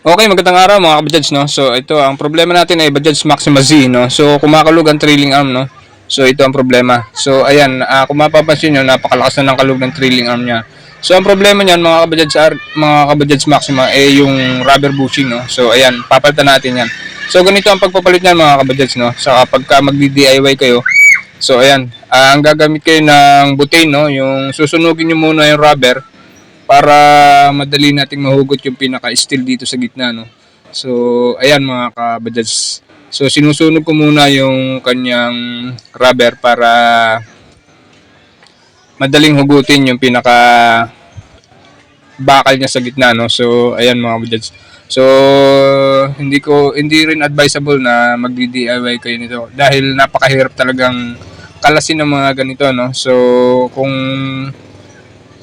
Okay, magandang araw mga kabajaj, no? So, ito, ang problema natin ay Bajaj Maxima Z, no? So, kumakalug ang trailing arm, no? So, ito ang problema. So, ayan, ah, kung mapapansin nyo, napakalakas na ng kalug ng trailing arm niya. So, ang problema niyan, mga kabajaj, ar- mga kabajaj Maxima, eh, yung rubber bushing, no? So, ayan, papalitan natin yan. So, ganito ang pagpapalit niyan, mga kabajaj, no? So, kapag ka magdi-DIY kayo, so, ayan, ah, ang gagamit kayo ng butane, no? Yung susunugin nyo muna yung rubber, para madali nating mahugot yung pinaka-steel dito sa gitna, no? So, ayan mga kabadyads. So, sinusunog ko muna yung kanyang rubber para madaling hugutin yung pinaka bakal niya sa gitna, no? So, ayan mga kabadyads. So, hindi ko hindi rin advisable na magdi-DIY kayo nito dahil napakahirap talagang kalasin ng mga ganito, no? So, kung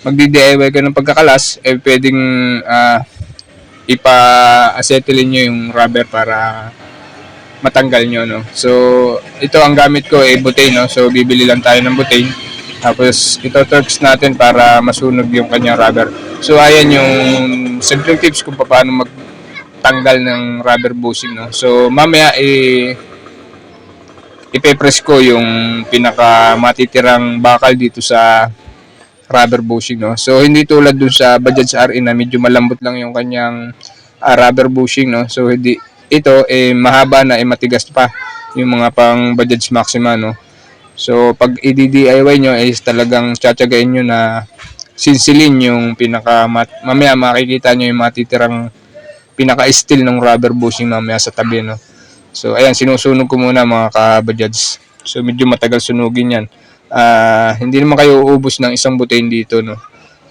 magdi-DIY ka ng pagkakalas, eh pwedeng ah, ipa-acetylene nyo yung rubber para matanggal nyo, no? So, ito ang gamit ko, eh, butane, no? So, bibili lang tayo ng butane. Tapos, ito torx natin para masunog yung kanyang rubber. So, ayan yung simple tips kung paano magtanggal ng rubber bushing, no? So, mamaya, eh, ipe-press ko yung pinaka matitirang bakal dito sa rubber bushing no. So hindi tulad dun sa Bajaj RE na medyo malambot lang yung kanyang ah, rubber bushing no. So hindi ito eh mahaba na eh matigas pa yung mga pang Bajaj Maxima no. So pag i-DIY nyo is talagang tsatsagain nyo na sinsilin yung pinaka mamaya makikita nyo yung matitirang pinaka steel ng rubber bushing mamaya sa tabi no. So ayan sinusunog ko muna mga ka-Bajaj. So medyo matagal sunugin yan ah hindi naman kayo uubos ng isang butane dito no?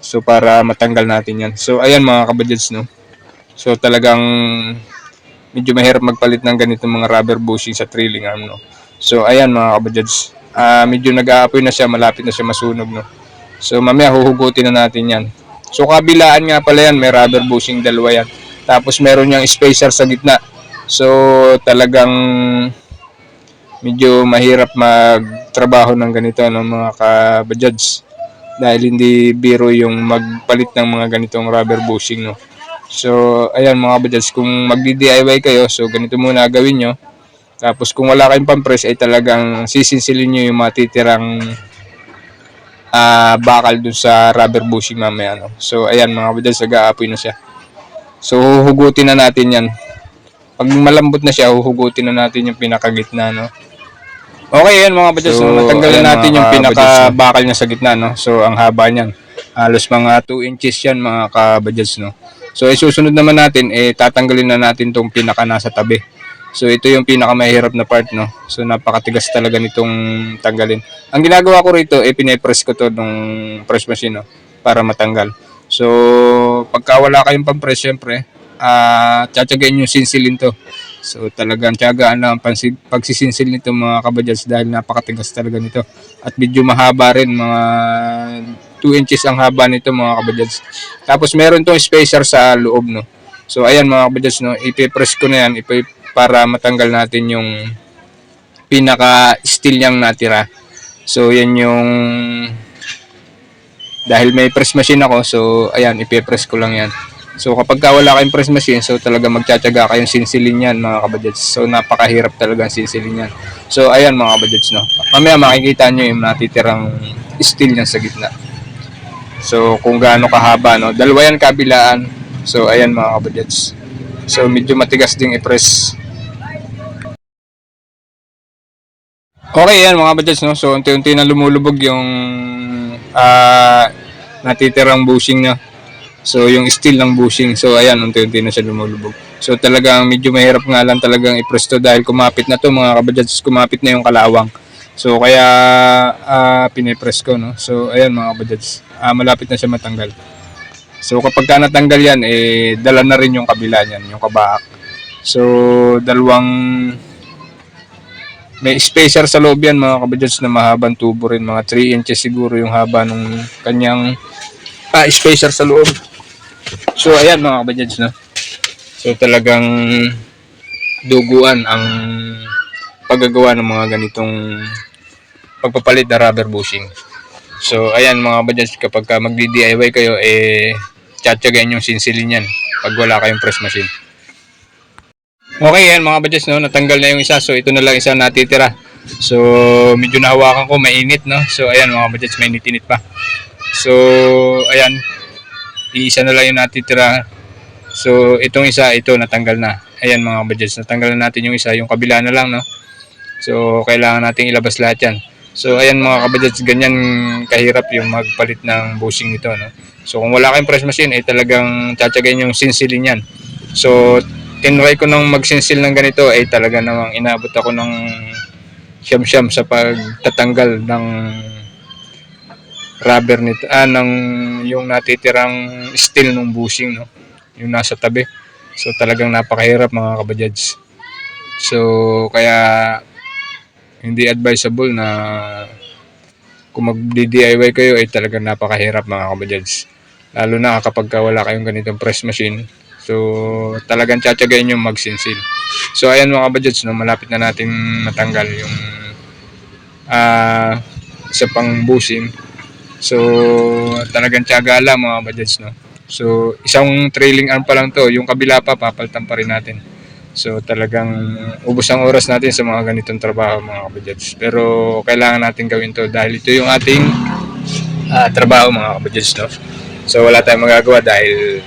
So para matanggal natin yan. So ayan mga kabadyads no? So talagang medyo mahirap magpalit ng ganitong mga rubber bushing sa trailing arm no? So ayan mga kabadyads. Ah medyo nag-aapoy na siya malapit na siya masunog no? So mamaya huhugutin na natin yan. So kabilaan nga pala yan may rubber bushing dalawa yan. Tapos meron niyang spacer sa gitna. So talagang medyo mahirap magtrabaho ng ganito no mga kabadyads dahil hindi biro yung magpalit ng mga ganitong rubber bushing no. So ayan mga kabadyads kung magdi-DIY kayo so ganito muna gawin nyo. Tapos kung wala kayong pampress ay talagang sisinsilin nyo yung matitirang ah bakal dun sa rubber bushing mamaya no. So ayan mga kabadyads nag-aapoy na siya. So huhugutin na natin yan. Pag malambot na siya, huhugutin na natin yung pinakagitna, no? Okay, yan mga badyads. So, So, natanggalan ayan, natin yung pinakabakal niya sa gitna, no? So, ang haba niyan. Halos mga 2 inches yan, mga kabadyads, no? So, isusunod naman natin, eh, tatanggalin na natin tong pinaka nasa tabi. So, ito yung pinakamahirap na part, no? So, napakatigas talaga nitong tanggalin. Ang ginagawa ko rito, eh, pinipress ko to nung press machine, no? Para matanggal. So, pagka wala kayong pang-press, syempre, ah tsatsagain yung sinsilin to. So talagang tiyagaan lang ang pagsisinsil nito mga kabadyas dahil napakatigas talaga nito. At medyo mahaba rin, mga 2 inches ang haba nito mga kabadyas. Tapos meron tong spacer sa loob no. So ayan mga kabadyas no, ipipress ko na yan ipi para matanggal natin yung pinaka steel niyang natira. So yan yung dahil may press machine ako, so ayan, ipipress ko lang yan. So kapag ka wala kayong press machine, so talaga magtsatsaga kayong sinsilin yan mga kabadyads. So napakahirap talaga ang sinsilin yan. So ayan mga kabadyads no. Mamaya makikita nyo yung natitirang steel niya sa gitna. So kung gaano kahaba no. Dalawa yan kabilaan. So ayan mga kabadyads. So medyo matigas ding i-press. Okay yan mga kabadyads no. So unti-unti na lumulubog yung ah natitirang bushing niya. So, yung steel ng bushing. So, ayan, unti-unti na siya lumulubog. So, talagang medyo mahirap nga lang talagang i-press to dahil kumapit na to mga kabadyats, kumapit na yung kalawang. So, kaya ah pinipress ko, no? So, ayan mga kabadyats, ah malapit na siya matanggal. So, kapag ka natanggal yan, eh, dala na rin yung kabila niyan, yung kabaak. So, dalawang may spacer sa loob yan mga kabadyats na mahabang tubo rin, mga 3 inches siguro yung haba ng kanyang ah, spacer sa loob. So ayan mga kabadyans no. So talagang duguan ang paggagawa ng mga ganitong pagpapalit na rubber bushing. So ayan mga kabadyans kapag ka magdi-DIY kayo eh tsatsagain yung sinsilin yan pag wala kayong press machine. Okay yan mga budgets no, natanggal na yung isa so ito na lang isa natitira. So medyo nahawakan ko mainit no. So ayan mga budgets mainit-init pa. So ayan iisa na lang yung natitira. So itong isa ito natanggal na. Ayan mga budgets natanggal na natin yung isa yung kabila na lang no. So kailangan nating ilabas lahat yan. So ayan mga kabudgets ganyan kahirap yung magpalit ng bushing nito no. So kung wala kayong press machine ay talagang tsatsagain yung sinsilin yan. So tinry ko nang magsinsil ng ganito ay talaga namang inabot ako ng siyam-siyam sa pagtatanggal ng rubber nito ah ng yung natitirang steel ng bushing no? Yung nasa tabi. So talagang napakahirap mga kabajads so kaya hindi advisable na kung mag-DIY kayo ay talagang napakahirap mga kabajads lalo na kapag ka wala kayong ganitong press machine. So, talagang tsatsagayin yung magsinsil. So, ayan mga budgets, no, malapit na natin matanggal yung ah isa pang bushing. So, talagang tsaga lang mga budgets, no. So, isang trailing arm pa lang to. Yung kabila pa, papalitan pa rin natin. So, talagang ubos ang oras natin sa mga ganitong trabaho mga budgets. Pero, kailangan natin gawin to dahil ito yung ating ah, trabaho mga budgets, no. So, wala tayong magagawa dahil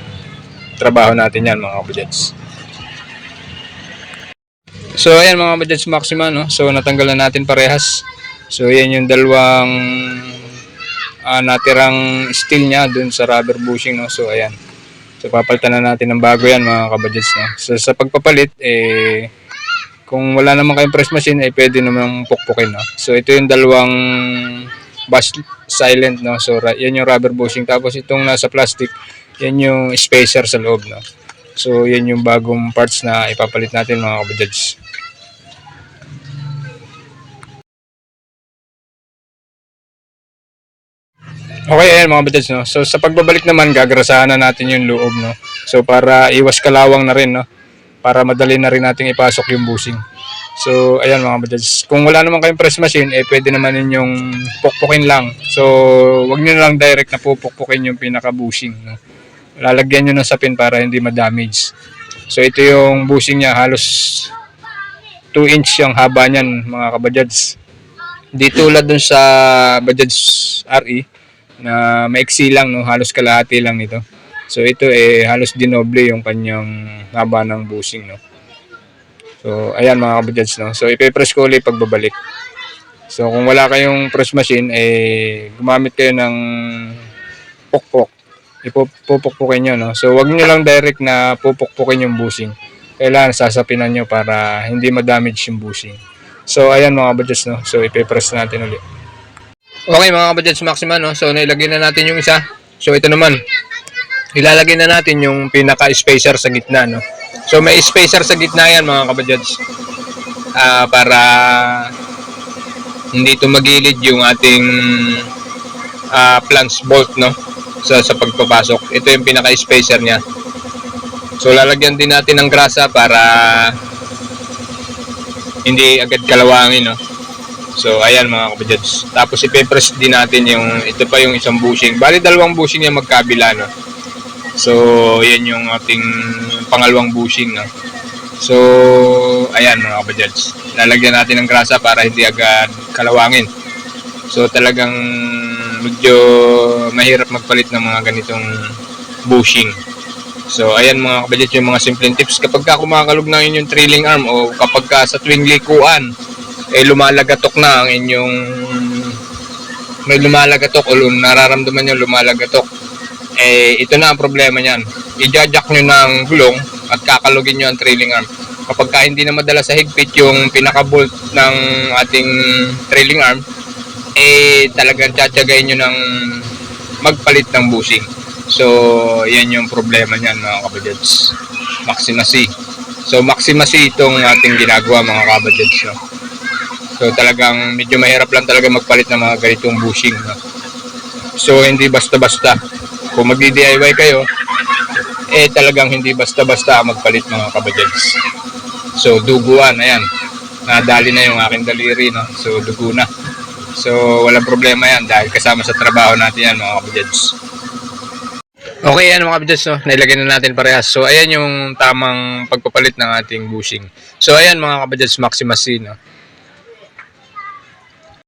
trabaho natin yan mga kabudyads. So ayan mga kabudyads maxima no. So natanggal na natin parehas. So yan yung dalawang ah, natirang steel niya dun sa rubber bushing no. So ayan. So papalitan na natin ng bago yan mga kabudyads no. So sa pagpapalit eh kung wala naman kayong press machine eh pwede naman pukpukin no. So ito yung dalawang bash silent no. So yan yung rubber bushing tapos itong nasa plastic yan yung spacer sa loob no. So yan yung bagong parts na ipapalit natin mga kabajads. Okay, ayan mga kabajads no. So sa pagbabalik naman gagarasahan na natin yung loob no. So para iwas kalawang na rin no. Para madali na rin nating ipasok yung bushing. So ayan mga kabajads. Kung wala naman kayong press machine eh pwede naman ninyong pukpukin lang. So wag niyo lang direct na pupukpukin yung pinaka bushing no lalagyan nyo ng sapin para hindi ma-damage. So ito yung bushing niya, halos 2 inch yung haba niyan mga kabajads. Hindi tulad dun sa Bajaj RE na maiksi lang, no? halos kalahati lang nito. So ito eh halos dinoble yung kanyang haba ng bushing. No? So ayan mga kabajads. No? So ipipress ko ulit pagbabalik. So kung wala kayong press machine, eh gumamit kayo ng pokpok ipupukpukin nyo, no? So, wag nyo lang direct na pupukpukin yung bushing. Kailangan sasapinan nyo para hindi ma-damage yung bushing. So, ayan mga budgets, no? So, ipipress natin ulit. Okay, mga budgets maxima, no? So, nailagay na natin yung isa. So, ito naman. Ilalagay na natin yung pinaka-spacer sa gitna, no? So, may spacer sa gitna yan, mga kabudgets. Ah, para hindi tumagilid yung ating ah, flange bolt, no? sa, sa pagpapasok. Ito yung pinaka-spacer niya. So lalagyan din natin ng grasa para hindi agad kalawangin, no? So ayan mga kabajads. Tapos ipe-press din natin yung ito pa yung isang bushing. Bali dalawang bushing yung magkabila, no? So yan yung ating pangalawang bushing, no? So ayan mga kabajads. Lalagyan natin ng grasa para hindi agad kalawangin. So talagang medyo mahirap magpalit ng mga ganitong bushing. So, ayan mga kabadget yung mga simpleng tips. Kapag ka kumakalog na inyong trailing arm o kapag ka sa tuwing likuan, eh lumalagatok na ang inyong may lumalagatok o nararamdaman nyo lumalagatok. Eh, ito na ang problema niyan. I-jack nyo ng gulong at kakalugin nyo ang trailing arm. Kapag ka hindi na madala sa higpit yung pinaka-bolt ng ating trailing arm, eh talagang tsatsagayin nyo ng magpalit ng bushing. So, yan yung problema niyan mga kabajads. Maxima. So, Maxima C itong ating ginagawa mga kabajads. No? So, talagang medyo mahirap lang talaga magpalit ng mga ganitong bushing. No? So, hindi basta-basta. Kung magdi-DIY kayo, eh talagang hindi basta-basta magpalit mga kabajads. So, duguan, ayan. Nadali na yung aking daliri, no? So, dugo na. So, walang problema yan dahil kasama sa trabaho natin yan mga kabajads. Okay, yan mga kabadyans, no? Nailagay na natin parehas. So, ayan yung tamang pagpapalit ng ating bushing. So, ayan mga kabadyans, Maximus C, no?